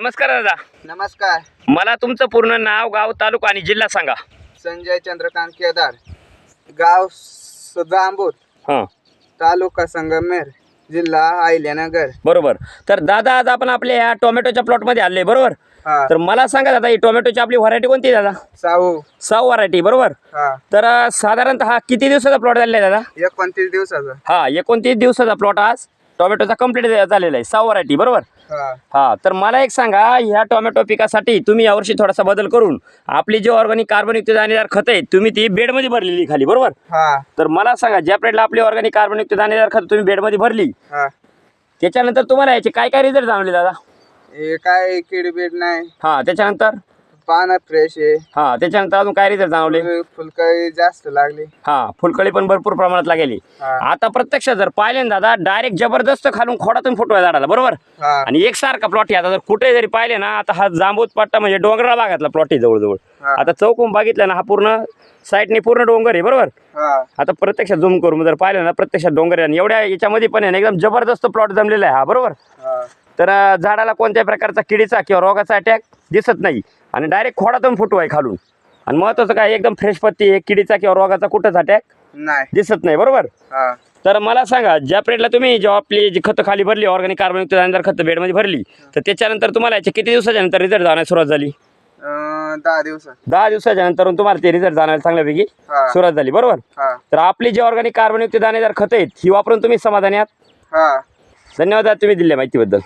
नमस्कार दादा. नमस्कार. मला तुमचं पूर्ण नाव गाव तालुका आणि जिल्हा सांगा. संजय चंद्रकांत केदार. गाव हां. तालुका संगमेर जिल्हा अहिल्यानगर. बरोबर. तर दादा आज आपण आपल्या ह्या टोमॅटोच्या प्लॉटमध्ये आले बरोबर? हा. तर मला सांगा दादा ही टोमॅटोची आपली व्हरायटी कोणती आहे दादा? साऊ. सहा व्हरायटी बरोबर? हा. तर अं, साधारणतः हा किती दिवसाचा प्लॉट झालेला आहे दादा? एकोणतीस दिवसाचा. हा एकोणतीस दिवसाचा प्लॉट आज. टोमॅटोचा कंप्लीट झालेला आहे. सहा व्हरायटी बरोबर? हा. हा तर मला एक सांगा ह्या टोमॅटो पिकासाठी तुम्ही यावर्षी थोडासा बदल करून आपली जी ऑर्गॅनिक कार्बनयुक्त दाणेदार खत आहे तुम्ही ती बेडमध्ये भरलेली खाली बरोबर? हा. तर मला सांगा ज्या प्लेटला आपली ऑर्गॅनिक कार्बनयुक्त दाणेदार खत तुम्ही बेडमध्ये भरली हा. त्याच्यानंतर तुम्हाला याचे काय काय रिझल्ट जाणवले दादा? काय किडबीड नाही. हा त्याच्यानंतर? पानं फ्रेश आहे. हा त्याच्यानंतर अजून काय रिझल्ट जाणवले? फुल- फुलकळी जास्त लागली. हा फुलकळी पण भरपूर प्रमाणात लागेली. हा. आता प्रत्यक्ष जर पाहिले ना दादा डायरेक्ट जबरदस्त खालून खोडातून फुटवाय झाडाला बरोबर? हा. आणि एकसारखा प्लॉट आहे. आता जर कुठे जरी पाहिले ना आता हा जांबूत पट्टा म्हणजे डोंगराळ भागातला प्लॉट आहे जवळजवळ. हा. आता चौकून बघितलं ना हा पूर्ण साईडने पूर्ण डोंगर आहे बरोबर? हा. आता प्रत्यक्ष झूम करून जर पाहिलं ना प्रत्यक्ष डोंगर आहे आणि एवढ्या याच्यामध्ये पण आहे ना एकदम जबरदस्त प्लॉट जमलेला आहे. हा बरोबर? हा. तर झाडाला कोणत्याही प्रकारचा किडीचा किंवा रोगाचा अटॅक दिसत नाही. आणि डायरेक्ट खोडातून फुटू आहे खालून. आणि महत्त्वाचं काय एकदम फ्रेश पत्ती आहे किडीचा किंवा रोगाचा कुठंच अटॅक नाही. दिसत नाही बरोबर? तर मला सांगा ज्या पिरियडला तुम्ही जेव्हा आपली जी खतं खाली भरली ऑर्गॅनिक कार्बनयुक्त दाणेदार खतं बेडमध्ये भरली तर त्याच्यानंतर तुम्हाला याचे किती दिवसाच्या नंतर रिझल्ट जाण्यास सुरुवात झाली? दहा दिवसात दहा दिवसाच्या नंतर तुम्हाला ते रिझल्ट जाण्याला चांगल्यापैकी सुरुवात झाली बरोबर? तर आपली जी ऑर्गॅनिक कार्बनयुक्त दाणेदार खतं आहेत ही वापरून तुम्ही समाधानी आहात? धन्यवाद तुम्ही दिल्या माहितीबद्दल.